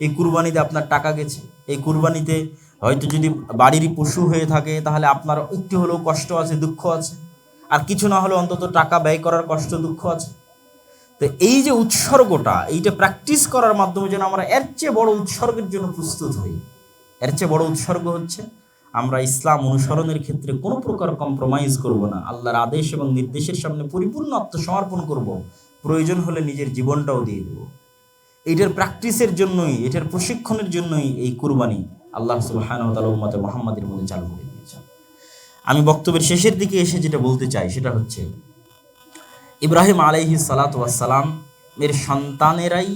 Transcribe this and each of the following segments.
এই কুরবানিতে আপনার টাকা গেছে। এই কুরবানিতে হয়তো যদি বাড়ির পশু হয়ে থাকে, তাহলে আপনার একটু হলেও কষ্ট আছে, দুঃখ আছে। আর কিছু না হলেও অন্তত টাকা ব্যয় করার কষ্ট, দুঃখ আছে। তো এই যে উৎসর্গটা, এইটা প্র্যাকটিস করার মাধ্যমে যেন আমরা এর চেয়ে বড় উৎসর্গের জন্য প্রস্তুত হই। এর চেয়ে বড় উৎসর্গ হচ্ছে, আমরা ইসলাম অনুসরণের ক্ষেত্রে কোনো প্রকার কম্প্রোমাইজ করব না। আল্লাহর আদেশ এবং নির্দেশের সামনে পরিপূর্ণ আত্মসমর্পণ করব। প্রয়োজন হলে নিজের জীবনটাও দিয়ে দেব। এটার প্র্যাকটিসের জন্যই, এটার প্রশিক্ষণের জন্যই এই কুরবানি আল্লাহ সুবহান উম্মতে মোহাম্মদের মধ্যে চালু করে দিয়েছেন। আমি বক্তব্যের শেষের দিকে এসে যেটা বলতে চাই, সেটা হচ্ছে ইব্রাহিম আলাইহি সালাত ওয়াসালাম এর সন্তানেরাই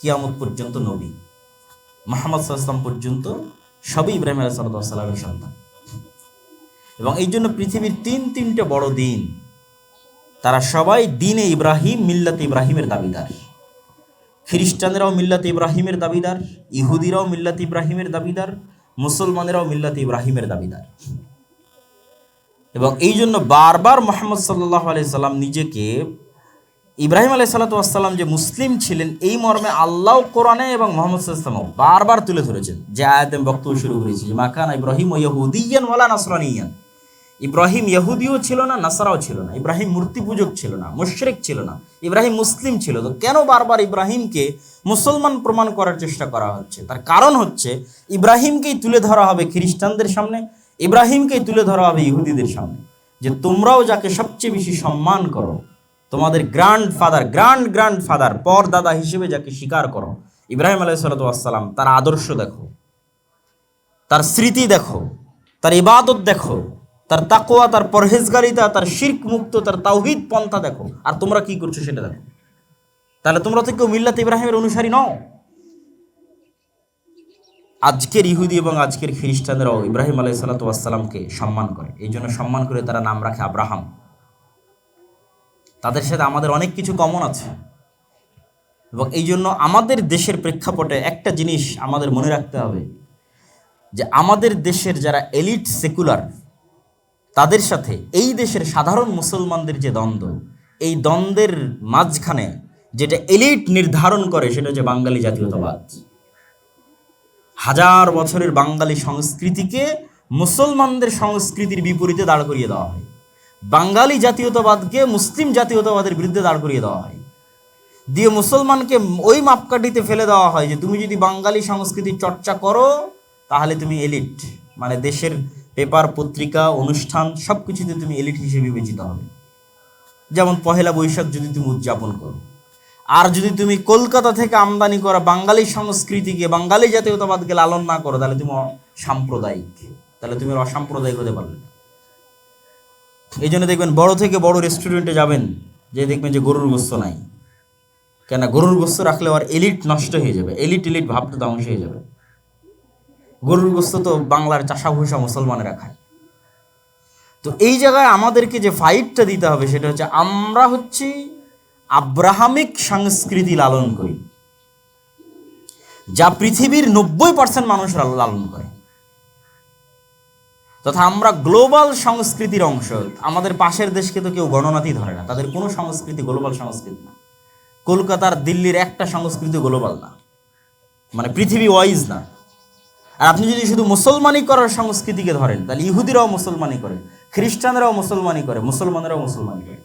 কিয়ামত পর্যন্ত নবী। মোহাম্মদ সাল্লাম পর্যন্ত সবই ইব্রাহিম আলাহ সালাতামের সন্তান। এবং এই জন্য পৃথিবীর তিন তিনটে বড় দিন, তারা সবাই দিনে ইব্রাহিম, মিল্লাতে ইব্রাহিমের দাবিদার। খ্রিস্টানেরাও মিল্লাতে ইব্রাহিমের দাবিদার, ইহুদিরাও মিল্লাত ইব্রাহিমের দাবিদার, মুসলমানেরাও মিল্লাত ইব্রাহিমের দাবিদার। এবং এই জন্য বারবার মোহাম্মদ সাল্লাহ সাল্লাম নিজেকে ইব্রাহিম আলাই সাল্লাতাম যে মুসলিম ছিলেন, এই মর্মে আল্লাহ কোরআনে এবং মোহাম্মদ সাল্লামও বারবার তুলে ধরেছেন। যে আয়াত বক্তব্য শুরু করেছি, যে মাকান ইব্রাহিম ও ইহুদিয়ান ওয়ালা নাসরানিয়ান। ইব্রাহিম ইহুদিও ছিল না, নাসারাও ছিল না। ইব্রাহিম মূর্তি পূজক ছিল না, মুশরিক ছিল না। ইব্রাহিম মুসলিম ছিল। তো কেন বারবার ইব্রাহিমকে মুসলমান প্রমাণ করার চেষ্টা করা হচ্ছে? তার কারণ হচ্ছে, ইব্রাহিমকেই তুলে ধরা হবে খ্রিস্টানদের সামনে, ইব্রাহিমকেই তুলে ধরা হবে ইহুদিদের সামনে। যে তোমরাও যাকে সবচেয়ে বেশি সম্মান করো, তোমাদের grandfather grand grandfather পরদাদা হিসেবে যাকে স্বীকার করো, ইব্রাহিম আলাই সাল্লাম তার আদর্শ দেখো, তার স্মৃতি দেখো, তার ইবাদত দেখো তার তাকোয়া তার পরহেজগারিতা, তার শির্ক মুক্ত তার তাওহিদ পন্থা দেখো। আর তোমরা কি করছ সেটা দেখো। তাহলে তোমরা তো কেউ মিল্লাত ইব্রাহিমের অনুসারী নও। আজকের ইহুদি এবং আজকের খ্রিস্টানরাও ইব্রাহিম আলাই সাল্লাতামকে সম্মান করে। এই জন্য সম্মান করে তারা নাম রাখে আব্রাহাম। তাদের সাথে আমাদের অনেক কিছু কমন আছে। এবং এই জন্য আমাদের দেশের প্রেক্ষাপটে একটা জিনিস আমাদের মনে রাখতে হবে যে আমাদের দেশের যারা এলিট সেকুলার তাদের সাথে এই দেশের সাধারণ মুসলমানদের যে দ্বন্দ্ব, এই দ্বন্দ্বের মাঝখানে যেটা এলিট নির্ধারণ করে সেটা হচ্ছে বাঙালি জাতীয়তাবাদ। হাজার বছরের বাঙালি সংস্কৃতিকে মুসলমানদের সংস্কৃতির বিপরীতে দাঁড় করিয়ে দেওয়া হয়। বাঙালি জাতীয়তাবাদকে মুসলিম জাতীয়তাবাদের বিরুদ্ধে দাঁড় করিয়ে দেওয়া হয়। দিয়ে মুসলমানকে ওই মাপকাঠিতে ফেলে দেওয়া হয় যে, তুমি যদি বাঙালি সংস্কৃতির চর্চা করো, তাহলে তুমি এলিট। মানে দেশের পেপার, পত্রিকা, অনুষ্ঠান সব কিছুতে তুমি এলিট হিসেবে বিবেচিত হবে। যেমন পহেলা বৈশাখ যদি তুমি উদযাপন করো। আর যদি তুমি কলকাতা থেকে আমদানি করা বাঙালি সংস্কৃতিকে, বাঙালি জাতীয়তাবাদকে লালন না করো, তাহলে তুমি সাম্প্রদায়িক তাহলে তুমি অসাম্প্রদায়িক হতে পারলে না। এই জন্য দেখবেন বড় থেকে বড় রেস্টুরেন্টে যাবেন, যে দেখবেন যে গরুর গোস্ত নাই। কেন গরুর গোস্ত রাখলে আর এলিট নষ্ট হয়ে যাবে। এলিট এলিট ভাবটা ধ্বংস হয়ে যাবে। গরুর গোস্ত তো বাংলার চাষা ভূষা মুসলমানেরা খায়। তো এই জায়গায় আমাদেরকে যে ফাইটটা দিতে হবে সেটা হচ্ছে আমরা হচ্ছি আব্রাহামিক সংস্কৃতি লালন করি। যা পৃথিবীর নব্বই পার্সেন্ট মানুষ লালন করে। তথা আমরা গ্লোবাল সংস্কৃতির অংশ। আমাদের পাশের দেশকে তো কেউ গণনাতেই ধরে না। তাদের কোনো সংস্কৃতি গ্লোবাল সংস্কৃতি না। কলকাতার দিল্লির একটা সংস্কৃতি গ্লোবাল না। মানে পৃথিবী ওয়াইজ না। আর আপনি যদি শুধু মুসলমানি করার সংস্কৃতিকে ধরেন, তাহলে ইহুদিরাও মুসলমানি করে, খ্রিস্টানরাও মুসলমানি করে, মুসলমানরাও মুসলমানি করে।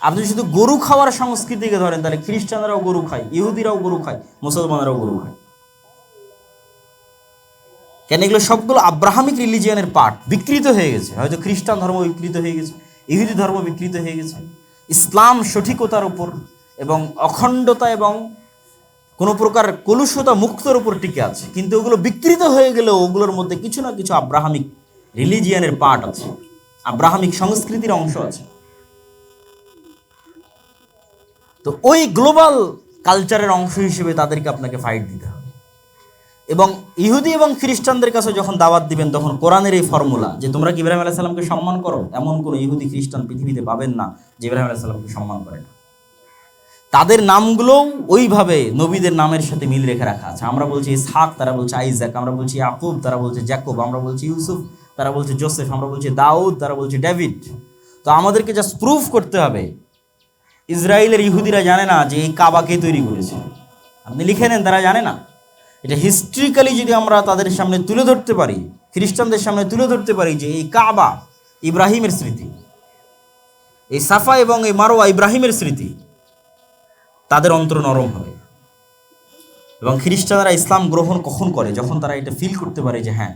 আপনি শুধু গরু খাওয়ার সংস্কৃতিকে ধরেন, তাহলে খ্রিস্টানরাও গরু খায়, ইহুদিরাও গরু খায়, মুসলমানরাও গরু খায়। কেন এগুলো সবগুলো আব্রাহামিক রিলিজিয়ানের পার্ট বিকৃত হয়ে গেছে। হয়তো খ্রিস্টান ধর্ম বিকৃত হয়ে গেছে, ইহুদি ধর্ম বিকৃত হয়ে গেছে। ইসলাম সঠিকতার উপর এবং অখণ্ডতা এবং কোনো প্রকার কলুষতা মুক্তর উপর টিকে আছে, কিন্তু ওগুলো বিকৃত হয়ে গেলেও ওগুলোর মধ্যে কিছু না কিছু আব্রাহামিক রিলিজিয়ানের পার্ট আছে, আব্রাহামিক সংস্কৃতির অংশ আছে। তো ওই গ্লোবাল কালচারের অংশ হিসেবে তাদেরকে আপনাকে ফাইট দিতে হবে। এবং ইহুদি এবং খ্রিস্টানদের কাছে যখন দাওয়াত দিবেন, তখন কোরআনের এই ফর্মুলা যে তোমরা কি ইব্রাহিম আলাহ সাল্লামকে সম্মান করো? এমন কোনো ইহুদি, খ্রিস্টান পৃথিবীতে পাবেন না যে ইব্রাহিম আলাহ সাল্লামকে সম্মান করে না। তাদের নামগুলোও ওইভাবে নবীদের নামের সাথে মিল রেখে রাখা আছে। আমরা বলছি ইসহাক, তারা বলছে আইজাক, আমরা বলছি ইয়াকুব, তারা বলছে জ্যাকুব, আমরা বলছি ইউসুফ, তারা বলছে জোসেফ, আমরা বলছি দাউদ, তারা বলছে ডেভিড। তো আমাদেরকে জাস্ট প্রুফ করতে হবে। ইসরায়েলের ইহুদিরা জানে না যে এই কাবাকে তৈরি করেছে। আপনি লিখে নেন, তারা জানে না। এটা হিস্ট্রিক্যালি যদি আমরা তাদের সামনে তুলে ধরতে পারি, খ্রিস্টানদের সামনে তুলে ধরতে পারি যে এই কাবা ইব্রাহিমের স্মৃতি, এই সাফা এবং এই মারোয়া ইব্রাহিমের স্মৃতি তাদের অন্তর নরম হবে। এবং খ্রিস্টানরা ইসলাম গ্রহণ কখন করে? যখন তারা এটা ফিল করতে পারে যে হ্যাঁ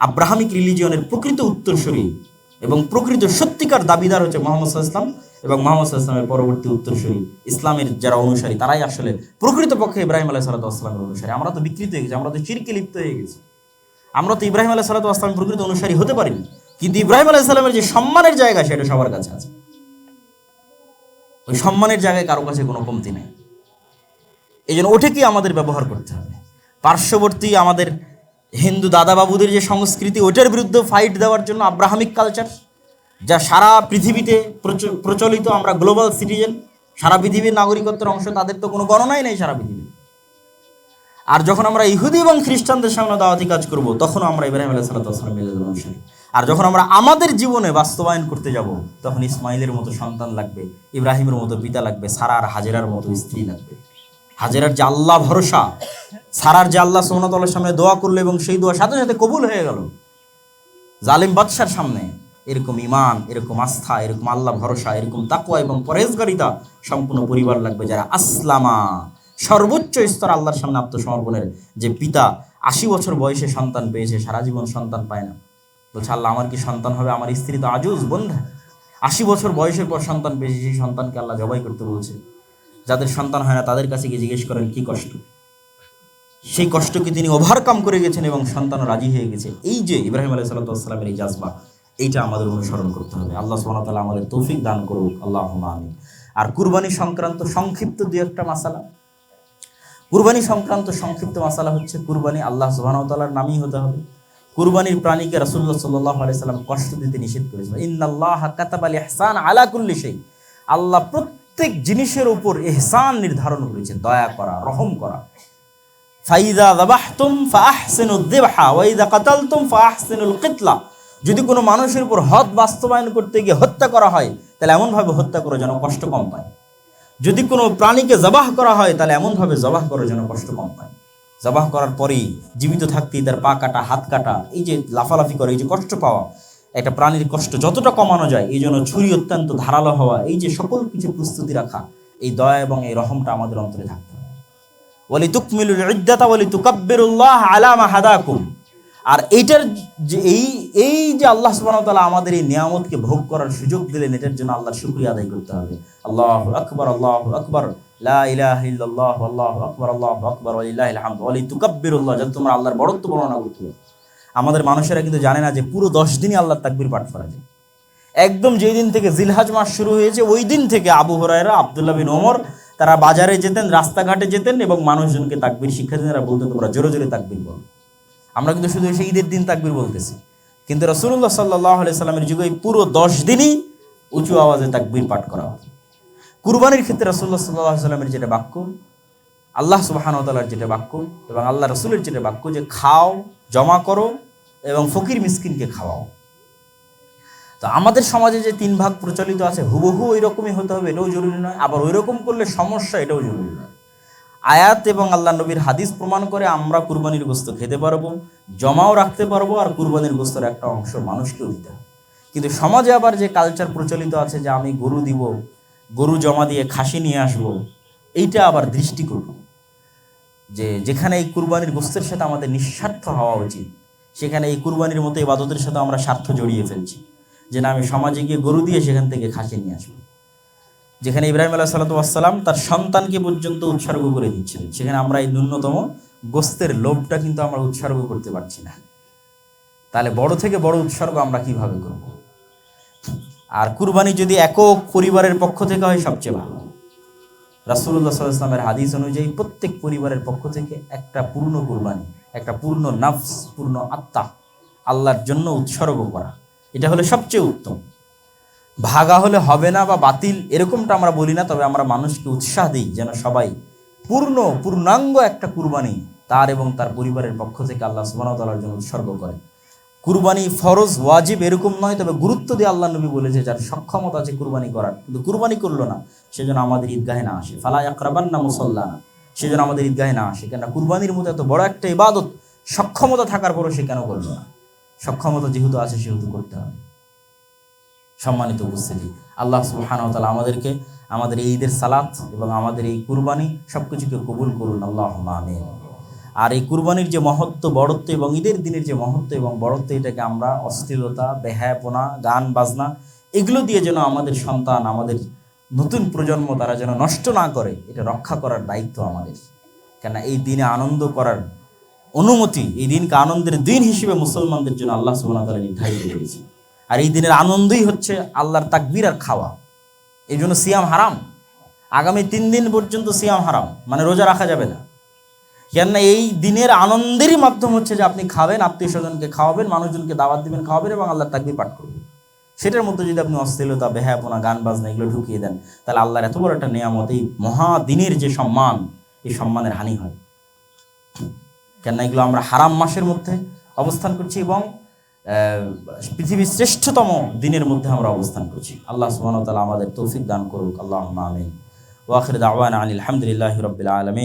আব্রাহামিক রিলিজিয়নের প্রকৃত উত্তরসূরি এবং প্রকৃত সত্যিকার দাবিদার হচ্ছে মোহাম্মদ ইসলাম এবং মোহাম্মদ ইসলামের পরবর্তী উত্তরসূরি ইসলামের যারা অনুসারী, তারাই আসলে প্রকৃতপক্ষে ইব্রাহিম আলাহ সাল্লাহ আসলামের অনুসারী। আমরা তো বিকৃত হয়ে গেছি, আমরা তো চিরকে লিপ্ত হয়ে গেছি। আমরা তো ইব্রাহিম আলাহ সাল্লাহ আসলামের প্রকৃত অনুসারী হতে পারিনি। কিন্তু ইব্রাহিম আলাহ সাল্লামের যে সম্মানের জায়গা, সেটা সবার কাছে আছে। ওই সম্মানের জায়গায় কারও কাছে কোনো কমতি নেই। এই জন্য ওটাকেই আমাদের ব্যবহার করতে হবে। পার্শ্ববর্তী আমাদের হিন্দু দাদাবাবুদের যে সংস্কৃতি ওটার বিরুদ্ধে ফাইট দেওয়ার জন্য আব্রাহামিক কালচার যা সারা পৃথিবীতে প্রচ- প্রচলিত আমরা গ্লোবাল সিটিজেন সারা পৃথিবীর নাগরিকত্বের অংশ, তাদের তো কোনো গণনাই নেই সারা পৃথিবী আর যখন আমরা ইহুদি এবং খ্রিস্টানদের সামনে দাওয়াতি কাজ করব তখন আমরা ইব্রাহিম আলাহ সাল্লাম অনুসারী। আর যখন আমরা আমাদের জীবনে বাস্তবায়ন করতে যাব, তখন ইসমাইলের মতো সন্তান লাগবে, ইব্রাহিমের মতো পিতা লাগবে সারার হাজেরার মতো স্ত্রী লাগবে। হাজেরার যে আল্লাহ ভরসা, সারার যে আল্লাহ সোহনতলার সামনে দোয়া করল এবং সেই দোয়া সাথে সাথে কবুল হয়ে গেল। জালিম বাদশার সামনে এরকম ইমান এরকম আস্থা, এরকম আল্লাহ ভরসা, এরকম তাকুয়া এবং পরেজগারিতা সম্পূর্ণ পরিবার লাগবে যারা আসলামা। সর্বোচ্চ স্তর আল্লাহর সামনে আত্মসমর্পণের যে পিতা আশি বছর বয়সে সন্তান পেয়েছে, সারা জীবন সন্তান পায় না। বলছে, আল্লাহ, আমার কি সন্তান হবে? আমার স্ত্রী তো আজুজ বন্ধা আশি বছর বয়সের পর সন্তান পেয়েছে, সেই সন্তানকে আল্লাহ জবাই করতে বলছে, যাদের সন্তান হয় না, তাদের কাছে গিয়ে জিজ্ঞেস করেন, কি কষ্ট? সেই কষ্টকে তিনি ওভারকাম করে গেছেন এবং সন্তানও রাজি হয়ে গেছে। এই যে ইব্রাহিম আলাই সাল্লামের এই জাজবা, এইটা আমাদের অনুসরণ করতে হবে। আল্লাহ সুবহানাহু আমাদের তৌফিক দান করুক। আল্লাহ আমি আর কুরবানি সংক্রান্ত সংক্ষিপ্ত দু একটা মাসালা। কুরবানি সংক্রান্ত সংক্ষিপ্ত মাসালা হচ্ছে কুরবানি আল্লাহ সুবহানাহু তাআলার নামই হতে হবে। কুরবানির প্রাণীকে রাসূলুল্লাহ সাল্লাল্লাহু আলাইহি সাল্লাম কষ্ট দিতে নিষেধ করেছেন ইন্নাল্লাহ কাতাবাল ইহসান আলা কুল্লি শাই আল্লাহ প্রত্যেক জিনিসের উপর এহসান নির্ধারণ করেছেন। দয়া করা, রহম করা। ফাইদা দাবাহতুম ফাহসিনু যিবহা, ওয়া ইযা কাতালতুম ফাহসিনুল কিতলা। যদি কোনো মানুষের উপর হদ বাস্তবায়ন করতে গিয়ে হত্যা করা হয়, তাহলে এমনভাবে হত্যা করো যেন কষ্ট কম পায়। যদি কোনো প্রাণীকে জবাহ করা হয়, তাহলে এমনভাবে জবাহ করার জন্য কষ্ট কম পায় জবাহ করার পরেই জীবিত থাকতেই তার পা কাটা, হাত কাটা, এই যে লাফালাফি করে, এই যে কষ্ট পাওয়া, একটা প্রাণীর কষ্ট যতটা কমানো যায়, এই জন্য ছুরি অত্যন্ত ধারালো হওয়া, এই যে সকল কিছু প্রস্তুতি রাখা, এই দয়া এবং এই রহমটা আমাদের অন্তরে থাকতে হবে। ওয়ালি তুকমিলুল ইদ্দাতা ওয়ালি তুকাব্বিরুল্লাহ আলা মা হাদাকুম। আর এইটার যে এই এই যে আল্লাহ ওয়া আমাদের এই নিয়ামতকে ভোগ করার সুযোগ দিলেন, এটার জন্য আল্লাহর শুকরিয়া আদায় করতে হবে। আল্লাহ আকবার, আল্লাহু আকবার, লা ইলাহা ইল্লাল্লাহ, আল্লাহু আকবার আল্লাহু আকবার লিতুকাব্বিরুল্লাহ যাতে আল্লাহর বড়ত্ব বর্ণনা করতে আমাদের মানুষেরা কিন্তু জানে না যে পুরো দশ দিনই আল্লাহর তাকবির পাঠ করা যায়। একদম যেই দিন থেকে জিলহাজ মাস শুরু হয়েছে, ওই দিন থেকে আবু হরায়রা, আবদুল্লাহ বিন ওমর, তারা বাজারে যেতেন, রাস্তাঘাটে যেতেন এবং মানুষজনকে তাকবির শিক্ষা তারা বলতেন, তোমরা জোরে জোরে তাকবির বলো। আমরা কিন্তু শুধু সেই ঈদের দিন তাকবির বলতেছি। কিন্তু রসুল্লাহ সাল্লাহ সাল্লামের যুগে পুরো দশ দিনই উঁচু আওয়াজে তাকবির পাঠ করা হতো। কুরবানির ক্ষেত্রে রসুল্লাহ সাল্লাহ সাল্লামের যেটা বাক্য, আল্লাহ সুবাহানতালার যেটা বাক্য এবং আল্লাহ রসুলের যেটা বাক্য যে খাও, জমা করো এবং ফকির মিসকিনকে খাওয়াও। তো আমাদের সমাজে যে তিন ভাগ প্রচলিত আছে, হুবহু ওই রকমই হতে হবে, এটাও জরুরি নয়। আবার ওই রকম করলে সমস্যা, এটাও জরুরি নয়। আয়াত এবং আল্লাহ নবীর হাদিস প্রমাণ করে আমরা কুরবানির গোস্ত খেতে পারব, জমাও রাখতে পারব আর কুরবানির গোস্তের একটা অংশ মানুষকেও দিতে হবে। কিন্তু সমাজে আবার যে কালচার প্রচলিত আছে যে আমি গরু দিব, গরু জমা দিয়ে খাসি নিয়ে আসব, এইটা আবার দৃষ্টিকটু। যে যেখানে এই কুরবানির গোস্তের সাথে আমাদের নিঃস্বার্থ হওয়া উচিত, সেখানে এই কুরবানির মতো ইবাদতের সাথে আমরা স্বার্থ জড়িয়ে ফেলছি। যে না, আমি সমাজে গিয়ে গরু দিয়ে সেখান থেকে খাসি নিয়ে আসব। যেখানে ইব্রাহিম আলাহ সাল্লাতাম তার সন্তানকে পর্যন্ত উৎসর্গ করে দিচ্ছেন। সেখানে আমরা এই ন্যূনতম গোস্তের লোভটা কিন্তু আমরা উৎসর্গ করতে পারছি না। তাহলে বড় থেকে বড় উৎসর্গ আমরা কীভাবে করব? আর কুরবানি যদি একক পরিবারের পক্ষ থেকে হয় সবচেয়ে ভালো। রাসুল্লাহ সাল্লামের হাদিস অনুযায়ী প্রত্যেক পরিবারের পক্ষ থেকে একটা পূর্ণ কুরবানি, একটা পূর্ণ নাফস, পূর্ণ আত্মা, আল্লাহর জন্য উৎসর্গ করা। এটা হলো সবচেয়ে উত্তম। ভাগা হলে হবে না বা বাতিল এরকমটা আমরা বলি না, তবে আমরা মানুষকে উৎসাহ দিই যেন সবাই পূর্ণ, পূর্ণাঙ্গ একটা কুরবানি তার এবং তার পরিবারের পক্ষ থেকে আল্লাহ সুবাহতালার জন্য উৎসর্গ করে কুরবানি ফরজ, ওয়াজিব এরকম নয়, তবে গুরুত্ব দিয়ে আল্লাহ নবী বলেছে, যার সক্ষমতা আছে কুরবানি করার। কিন্তু কুরবানি করল না, সেজন্য আমাদের ঈদগাহে না আসে। ফালা আকরাবান না মুসল্লানা সে যেন আমাদের ঈদগাহে না আসে। কেননা কুরবানির মতো এত বড় একটা ইবাদত সক্ষমতা থাকার পরও সে কেন করবে না? সক্ষমতা যেহেতু আছে, সেহেতু করতে হবে। সম্মানিত উপস্থিতি। আল্লাহ সুবহানাহু ওয়া আমাদেরকে আমাদের এই ঈদের সালাত এবং আমাদের এই কুরবানি সব কিছুকে কবুল করুন আল্লাহ আমিন। আর এই কুরবানির যে মহত্ব, বড়ত্ব এবং ঈদের দিনের যে মহত্ব এবং বড়ত্ব, এটাকে আমরা অশ্লীলতা, বেহায়াপনা গান বাজনা এগুলো দিয়ে যেন আমাদের সন্তান, আমাদের নতুন প্রজন্ম তারা যেন নষ্ট না করে, এটা রক্ষা করার দায়িত্ব আমাদের। কেন এই দিনে আনন্দ করার অনুমতি, এই দিনকে আনন্দের দিন হিসেবে মুসলমানদের জন্য আল্লাহ সুবহানাহু ওয়া তাআলা নির্ধারিত করেছে আর এই দিনের আনন্দই হচ্ছে আল্লাহর তাকবির আর খাওয়া। এই জন্য সিয়াম হারাম। আগামী তিন দিন পর্যন্ত সিয়াম হারাম মানে রোজা রাখা যাবে না। কেননা এই দিনের আনন্দেরই মাধ্যম হচ্ছে যে আপনি খাবেন, আত্মীয় স্বজনকে খাওয়াবেন, মানুষজনকে দাওয়াত দিবেন, খাওয়াবেন এবং আল্লাহর তাকবির পাঠ করবেন। সেটার মধ্যে যদি আপনি অশ্লীলতা, বেহায়াপনা, গান বাজনা এগুলো ঢুকিয়ে দেন, তাহলে আল্লাহর এত বড় একটা নিয়ামত, এই মহা দিনের যে সম্মান, এই সম্মানের হানি হয়। কেননা এগুলো আমরা হারাম মাসের মধ্যে অবস্থান করছি এবং পৃথিবীর শ্রেষ্ঠতম দিনের মধ্যে আমরা অবস্থান করছি। আল্লাহ ওয়া আমাদের তৌফিক দান করুক। আল্লাহ আমিন। ওয়াখির দাওয়ান আলী আলহামদুলিল্লাহ রবিলাম